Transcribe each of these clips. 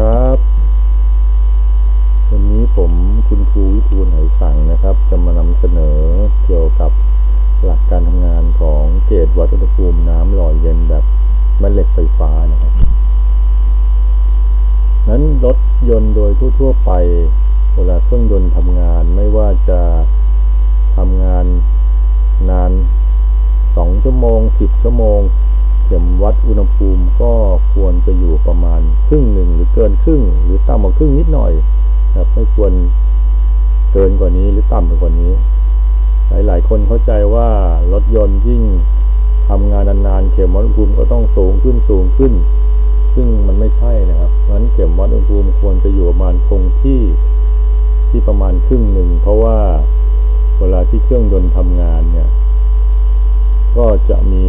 ครับ วันนี้ผมคุณครูวิทูลไหสังนะครับ จะมานำเสนอเกี่ยวกับหลักการทำงานของเกจวัดอุณหภูมิน้ำหล่อเย็นแบบแม่เหล็กไฟฟ้านะครับ นั้นรถยนต์โดยทั่วๆไป เวลาเครื่องยนต์ทำงานไม่ว่าจะทำงานนาน 2 ชั่วโมง 10 ชั่วโมง เข็มวัดอุณหภูมิก็ควรจะอยู่ประมาณครึ่งหนึ่งหรือเกินครึ่ง หรือต่ำกว่าครึ่งนิดหน่อยครับไม่ควรเกินกว่านี้หรือต่ำกว่านี้ หลาย ๆ คนเข้าใจว่ารถยนต์ยิ่งทำงานนานๆ เข็มวัดอุณหภูมิก็ต้องสูงขึ้นสูงขึ้น ซึ่งมันไม่ใช่นะครับเพราะนั้นเข็มวัดอุณหภูมิควรจะอยู่ประมาณคงที่ที่ประมาณครึ่งหนึ่ง เพราะว่าเวลาที่เครื่องยนต์ทำงานเนี่ย ก็จะมี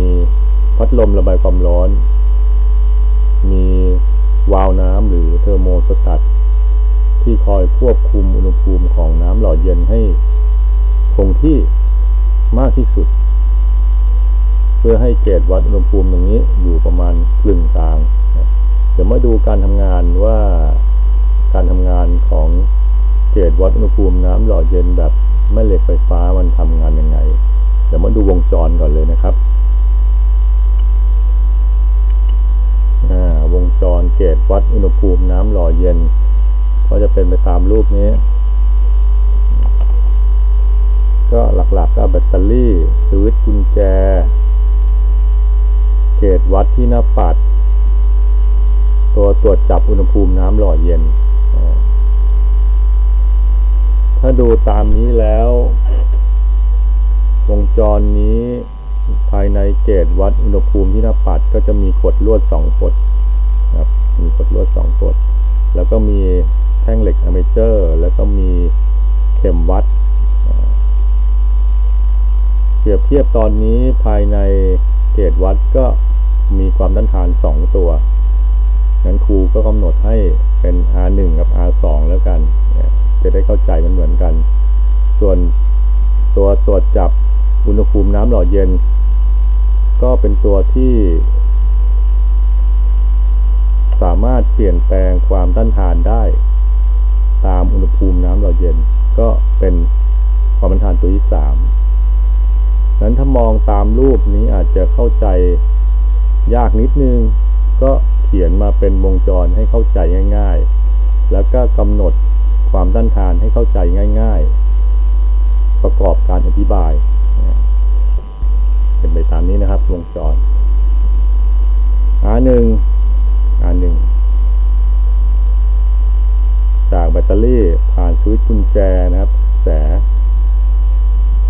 พัดลมระบายความร้อน มีวาล์วน้ำหรือเทอร์โมสตัตที่คอยควบคุมอุณหภูมิของน้ำหล่อเย็นให้คงที่มากที่สุด เพื่อให้เกจวัดอุณหภูมิตรงนี้อยู่ประมาณกึ่งกลาง เดี๋ยวมาดูการทำงานว่าการทำงานของเกจวัดอุณหภูมิน้ำหล่อเย็นแบบแม่เหล็กไฟฟ้ามันทำงานยังไง เดี๋ยวมาดูวงจรก่อนเลยนะครับ อ่าวง จรเกจวัดอุณหภูมิน้ำหล่อเย็น ก็จะเป็นไปตามรูปนี้ ก็หลักๆก็แบตเตอรี่สวิตช์กุญแจ เกจวัดที่หน้าปัด ตัวตรวจจับอุณหภูมิน้ำหล่อเย็น ถ้าดูตามนี้แล้ว วงจรนี้ภายในเกจวัดอุณหภูมิที่หน้าปัดก็จะมีขดลวด2ขด ครับมีขดลวด2ขดแล้วก็มีแท่งเหล็กอเมเจอร์ แล้วก็มีเข็มวัด เปรียบเทียบตอนนี้ภายในเกจวัดก็มีความต้านทาน 2 ตัวงั้นครูก็กำหนดให้เป็น R1 กับ R2 แล้วกัน จะได้เข้าใจมันเหมือนกัน ส่วนตัวตรวจจับอุณหภูมิน้ำหล่อเย็น ก็เป็นตัวที่ สามารถเปลี่ยนแปลงความต้านทานได้ ตามอุณหภูมิน้ำหล่อเย็น ก็เป็นความต้านทานตัวที่สามนั้นถ้ามองตามรูปนี้อาจจะเข้าใจยากนิดนึง ก็เขียนมาเป็นวงจรให้เข้าใจง่าย ๆ แล้วก็กำหนดความต้านทานให้เข้าใจง่าย ๆ ประกอบการอธิบาย เป็นไปตามนี้นะครับวงจร R1 อันหนึ่ง จากแบตเตอรี่ผ่านสวิตช์กุญแจนะครับ แส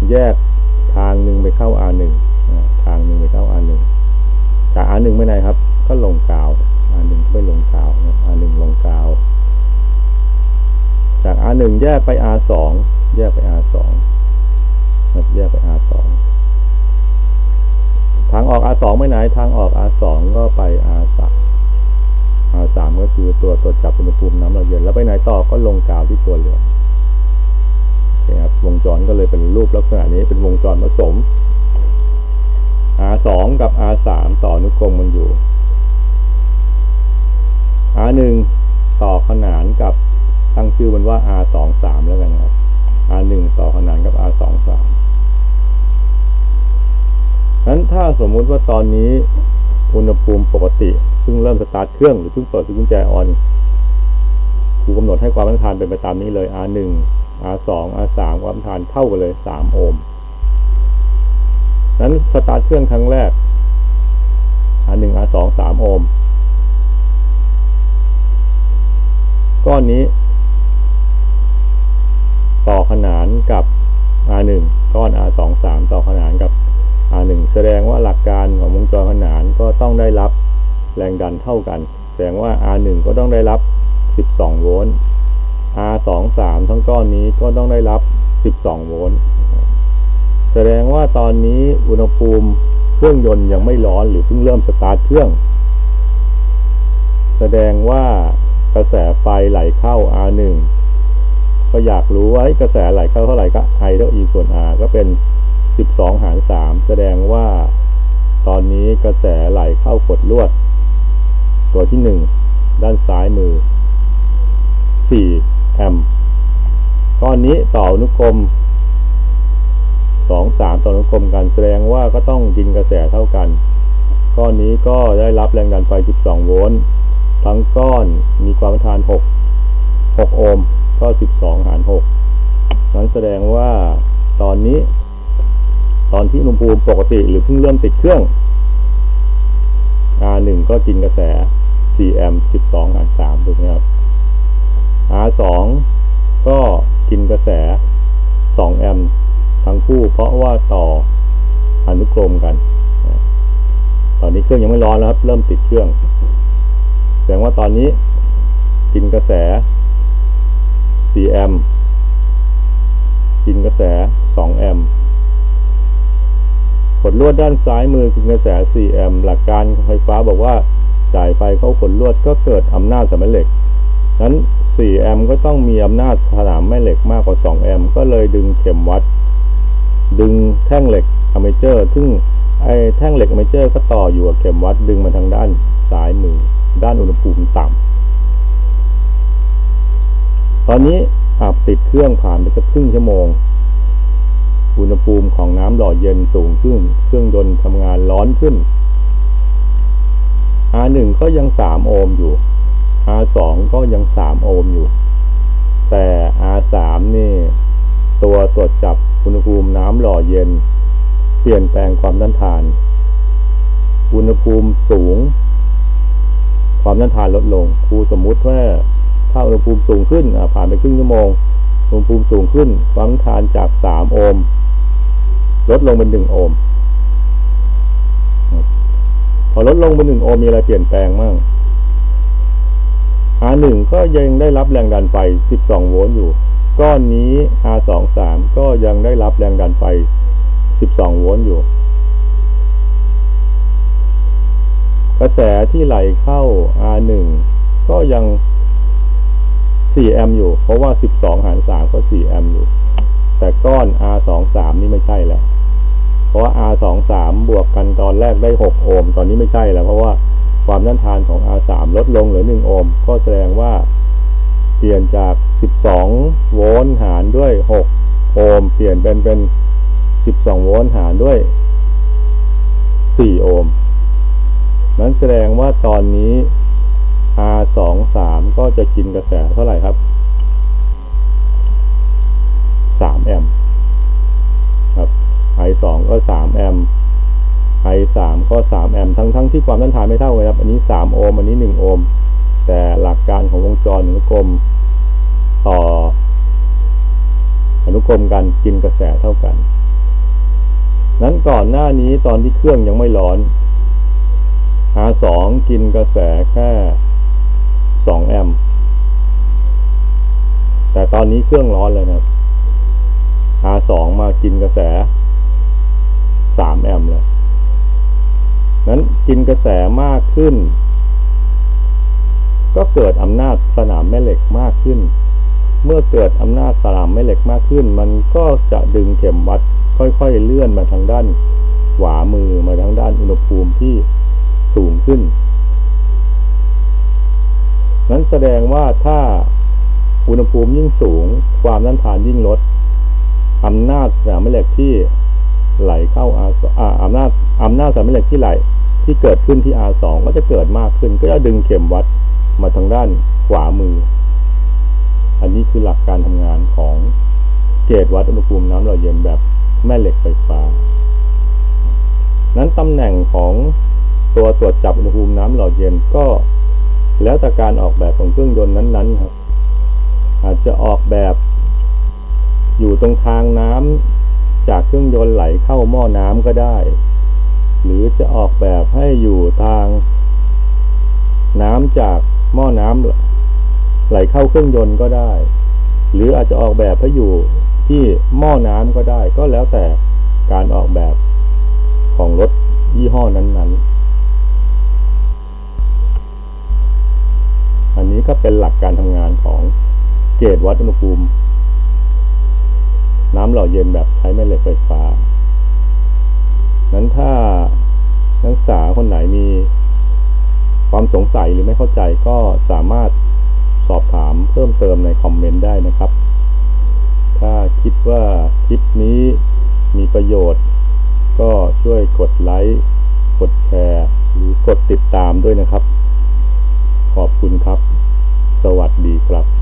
แยกทางหนึ่งไปเข้าอันหนึ่งทางหนึ่งไปเข้าอันหนึ่งจากอันหนึ่งไม่ไหนครับ ก็ลงกาวอันหนึ่งก็ไปลงกาวนะอันหนึ่งลงกาว จากอันหนึ่งแยกไปอันสองแยกไปอันสองแยกไปอาสองทางออกอาสองไม่ไหน ทางออกอาสองก็ไปอาสาม R3 R3 ก็คือตัวตัวจับอุณหภูมิน้ำหล่อเย็นแล้วไปไหนต่อก็ลงกาวที่ตัวเหลืองโอเครับวงจรก็เลยเป็นรูปลักษณะนี้เป็นวงจรผสม R2 กับ R3 ต่ออนุกรมมันอยู่ R1 ต่อขนานกับตั้งชื่อมันว่า R23 แล้วกันนะครับ R1 ต่อขนานกับ R23 นั้นถ้าสมมุติว่าตอนนี้ อุณหภูมิปกติเพิ่งเริ่มสตาร์ทเครื่องหรือเพิ่งเปิดสวิตช์กุญแจออนครูกำหนดให้ความต้านทานเป็นไปตามนี้เลย R1 R2 R3 ความต้านทานเท่ากันเลย 3 โอห์มนั้นสตาร์ทเครื่องครั้งแรก R1 R2 3 โอห์มก้อนนี้ ต่อขนานกับ R1 ก้อน R23 ต่อขนานกับ R1 แสดงว่าหลักการของวงจรขนานก็ต้องได้รับแรงดันเท่ากัน แสดงว่า R1 ก็ต้องได้รับ 12 โวลต์ R23 ทั้งก้อนนี้ก็ต้องได้รับ 12 โวลต์ แสดงว่าตอนนี้อุณหภูมิเครื่องยนต์ยังไม่ร้อนหรือเพิ่งเริ่มสตาร์ทเครื่อง แสดงว่ากระแสไฟไหลเข้า R1 ก็อยากรู้ว่ากระแสไหลเข้าเท่าไหร่ก็ I เท่า E ส่วน R ก็เป็น 12 หาร 3 แสดงว่าตอนนี้กระแสไหลเข้ากดลวด ตัวที่ 1 ด้านซ้ายมือ 4 แอมป์ก้อนนี้ต่ออนุกรม 2 3 ต่ออนุกรมกันแสดงว่าก็ต้องกินกระแสเท่ากัน ก้อนนี้ก็ได้รับแรงดันไฟ 12 โวลต์ทั้งก้อนมีความต้านทาน 6 6 โอห์มก็ 12 หาร 6 นั้นแสดงว่าตอนนี้ ตอนที่อุณหภูมิปกติหรือเพิ่งเริ่มติดเครื่อง R1 ก็กินกระแส 4 แอมป์ 12หาร3ถูกไหมครับ R2 ก็กินกระแส 2 แอมป์ทั้งคู่ เพราะว่าต่ออนุกรมกัน ตอนนี้เครื่องยังไม่ร้อนแล้วครับ เริ่มติดเครื่อง แสดงว่าตอนนี้กินกระแส 4 แอมป์ กินกระแส 2 แอมป์ ลวดด้านซ้ายมือกินกระแส 4 แอมป์หลักการไฟฟ้าบอกว่าจ่ายไฟเข้าขดลวดก็เกิดอำนาจสามเหล็กนั้น 4 แอมป์ก็ต้องมีอำนาจสนามแม่เหล็กมากกว่า 2 แอมป์ก็เลยดึงเข็มวัด ดึงแท่งเหล็กอเมเจอร์ ซึ่งไอ้แท่งเหล็กอเมเจอร์ก็ต่ออยู่กับเข็มวัดดึงมาทางด้านซ้ายมือ ด้านอุณหภูมิต่ำตอนนี้อาบติดเครื่องผ่านไปสักครึ่งชั่วโมง อุณหภูมิของน้ำหล่อเย็นสูงขึ้น เครื่องยนต์ทำงานร้อนขึ้น R1 ก็ยัง 3 โอห์มอยู่ R2 ก็ยัง 3 โอห์มอยู่ แต่ R3 นี่ ตัวตรวจจับอุณหภูมิน้ำหล่อเย็น เปลี่ยนแปลงความต้านทาน อุณหภูมิสูง ความต้านทานลดลง ครูสมมุติว่าถ้าอุณหภูมิสูงขึ้นผ่านไปครึ่งชั่วโมง อุณหภูมิสูงขึ้นความต้านทานจาก 3 โอห์มลดลงเป็น 1 โอห์มพอลดลงเป็น 1 โอห์มมีอะไรเปลี่ยนแปลงมั่ง R1 ก็ยังได้รับแรงดันไฟ 12 โวลต์อยู่ ก้อนนี้ R23 ก็ยังได้รับแรงดันไฟ 12 โวลต์อยู่ กระแสที่ไหลเข้า R1 ก็ยัง 4แอมป์อยู่ เพราะว่า 12 หาร 3 ก็ 4 แอมป์อยู่ แต่ก้อน R23 นี่ไม่ใช่แล้ว เพราะว่า R23 บวกกันตอนแรกได้ 6 โอห์ม ตอนนี้ไม่ใช่แล้ว เพราะว่าความต้านทานของ R3 ลดลงเหลือ 1 โอห์ม ก็แสดงว่า เปลี่ยนจาก 12 โวลต์หารด้วย 6 โอห์ม เปลี่ยนเป็นเป็น 12 โวลต์หารด้วย 4 โอห์ม นั้นแสดงว่าตอนนี้ ก็จะกินกระแสเท่าไหร่ครับ 3 แอมป์ครับ I2 ก็ 3 แอมป์ I3 ก็ 3 แอมป์ทั้งทั้งที่ความต้านทานไม่เท่ากันครับ อันนี้ 3 โอห์ม อันนี้ 1 โอห์ม แต่หลักการของวงจรอนุกรมต่อ อนุกรมกันกินกระแสเท่ากัน นั้นก่อนหน้านี้ตอนที่เครื่องยังไม่ร้อน R2 กินกระแสแค่ 2 แอมป์แต่ตอนนี้เครื่องร้อนเลยนะครับ R2 มากินกระแส 3 แอมป์เลยนั้นกินกระแสมากขึ้น ก็เกิดอำนาจสนามแม่เหล็กมากขึ้น เมื่อเกิดอำนาจสนามแม่เหล็กมากขึ้น มันก็จะดึงเข็มวัดค่อยๆเลื่อนมาทางด้านขวามือมาทางด้านอุณหภูมิที่สูงขึ้น แสดงว่าถ้าอุณหภูมิยิ่งสูง ความต้านทานยิ่งลดอำนาจสนามแม่เหล็กที่ไหลเข้าอ่าอำนาจอำนาจสนามแม่เหล็กที่ไหลที่เกิดขึ้นที่ R2 ก็จะเกิดมากขึ้น ก็จะดึงเข็มวัดมาทางด้านขวามือ อันนี้คือหลักการทำงานของเกจวัดอุณหภูมิน้ำหล่อเย็นแบบแม่เหล็กไฟฟ้า นั้นตำแหน่งของตัวตรวจจับอุณหภูมิน้ำหล่อเย็นก็ แล้วแต่การออกแบบของเครื่องยนต์นั้นๆครับ อาจจะออกแบบ อยู่ตรงทางน้ำจากเครื่องยนต์ไหลเข้าหม้อน้ำก็ได้ หรือจะออกแบบให้อยู่ทาง น้ำจากหม้อน้ำไหลเข้าเครื่องยนต์ก็ได้ หรืออาจจะออกแบบให้อยู่ที่หม้อน้ำก็ได้ ก็แล้วแต่การออกแบบของรถยี่ห้อนั้นๆ อันนี้ ก็เป็นหลักการทำงานของเกจวัดอุณหภูมิ น้ำหล่อเย็นแบบใช้แม่เหล็กไฟฟ้า นั้นถ้านักศึกษาคนไหนมีความสงสัยหรือไม่เข้าใจก็สามารถสอบถามเพิ่มเติมในคอมเมนต์ได้นะครับ ถ้าคิดว่าคลิปนี้มีประโยชน์ ก็ช่วยกดไลค์กดแชร์ หรือกดติดตามด้วยนะครับ ขอบคุณครับ สวัสดีครับ